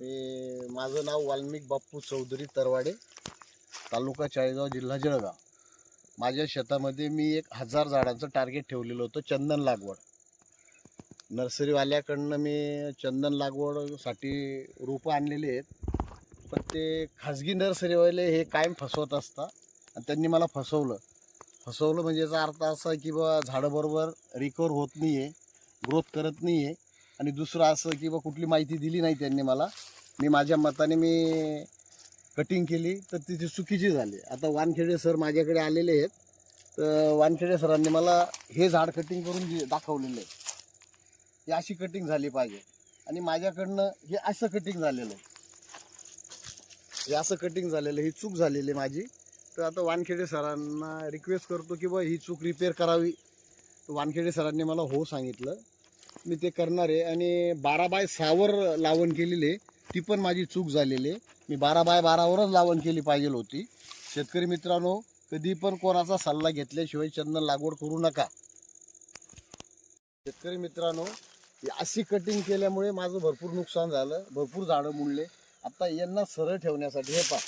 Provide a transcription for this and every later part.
मी माझं नाव वाल्मिक बाप्पू चौधरी तरवाडे तालुका चाळीसगाव जिल्हा जळगाव. माझ्या शेतामध्ये मी एक हजार झाडांचं टार्गेट ठेवलेलं होतं चंदन लागवड. नर्सरीवाल्याकडनं मी चंदन लागवडसाठी रोपं आणलेली आहेत. पण ते खाजगी नर्सरीवाले हे कायम फसवत असतात. आणि त्यांनी मला फसवलं. फसवलं म्हणजे याचा अर्थ असा की बा झाडं बरोबर रिकवर होत नाही आहे ग्रोथ करत नाही आहे आणि दुसरं असं की बा कुठली माहिती दिली नाही त्यांनी मला. मी माझ्या मताने मी कटिंग केली तर तिची चुकीची झाली. आता वानखेडे सर माझ्याकडे आलेले आहेत. तर वानखेडे सरांनी मला हे झाड कटिंग करून दि- दाखवलेलं आहे. ही अशी कटिंग झाली पाहिजे. आणि माझ्याकडनं हे असं कटिंग झालेलं आहे. हे असं कटिंग झालेलं ही चूक झालेली आहे माझी. तर आता वानखेडे सरांना रिक्वेस्ट करतो की बा ही चूक रिपेअर करावी. तर वानखेडे सरांनी मला हो सांगितलं. मी ते करणार आहे. आणि बारा बाय सहावर लावण केलेली आहे. ती पण माझी चूक झालेली आहे. मी बारा बाय बारावरच लावण केली पाहिजे होती. शेतकरी मित्रांनो कधी पण कोणाचा सल्ला घेतल्याशिवाय चंदन लागवड करू नका. शेतकरी मित्रांनो अशी कटिंग केल्यामुळे माझं भरपूर नुकसान झालं. भरपूर झाडं मुडले. आता यांना सरळ ठेवण्यासाठी हे पा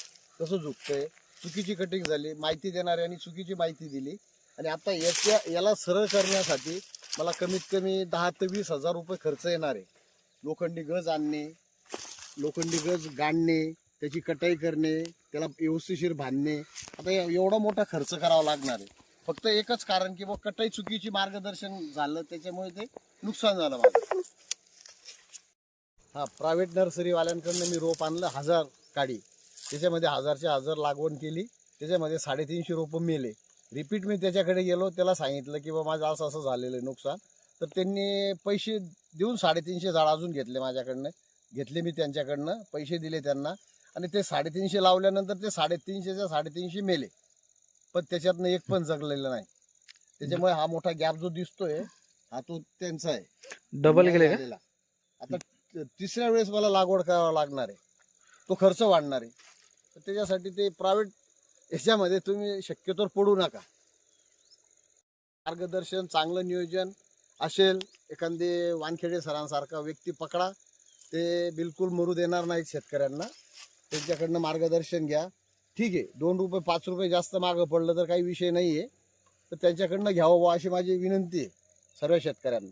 कसं झुकतंय. चुकीची कटिंग झाली माहिती देणाऱ्यांनी चुकीची माहिती दिली. आणि आता याच्या याला सरळ करण्यासाठी मला कमीत कमी दहा ते वीस हजार रुपये खर्च येणार आहे. लोखंडी गज आणणे लोखंडी गज गाणणे त्याची कटाई करणे त्याला व्यवस्थिशीर बांधणे. आता एवढा मोठा खर्च करावा लागणार आहे. फक्त एकच कारण की बा कटाई चुकीची मार्गदर्शन झालं त्याच्यामुळे ते नुकसान झालं माझं. हा प्रायव्हेट नर्सरीवाल्यांकडनं मी रोप आणलं हजार काडी. त्याच्यामध्ये हजारच्या हजार लागवण केली. त्याच्यामध्ये साडेतीनशे रोपं मेले. रिपीट मी त्याच्याकडे गेलो त्याला सांगितलं की बा माझं असं असं झालेलं आहे नुकसान. तर त्यांनी पैसे देऊन साडेतीनशे झाड अजून घेतले माझ्याकडनं. घेतले मी त्यांच्याकडनं पैसे दिले त्यांना. आणि ते साडेतीनशे लावल्यानंतर ते साडेतीनशेच्या साडेतीनशे मेले. पण त्याच्यातनं एक पण जगलेलं नाही. त्याच्यामुळे हा मोठा गॅप जो दिसतोय हा तो त्यांचा आहे. डबल गेले का? झालेला. आता तिसऱ्या वेळेस मला लागवड करावा लागणार आहे. तो खर्च वाढणार आहे. तर त्याच्यासाठी ते प्रायव्हेट याच्यामध्ये तुम्ही शक्यतोवर पडू नका. मार्गदर्शन चांगलं नियोजन असेल एखादे वानखेडे सरांसारखा व्यक्ती पकडा ते बिलकुल मरू देणार नाहीत शेतकऱ्यांना. त्यांच्याकडनं मार्गदर्शन घ्या. ठीक आहे दोन रुपये पाच रुपये जास्त मागं पडलं तर काही विषय नाही आहे तर त्यांच्याकडनं घ्यावं अशी माझी विनंती आहे सर्व शेतकऱ्यांना.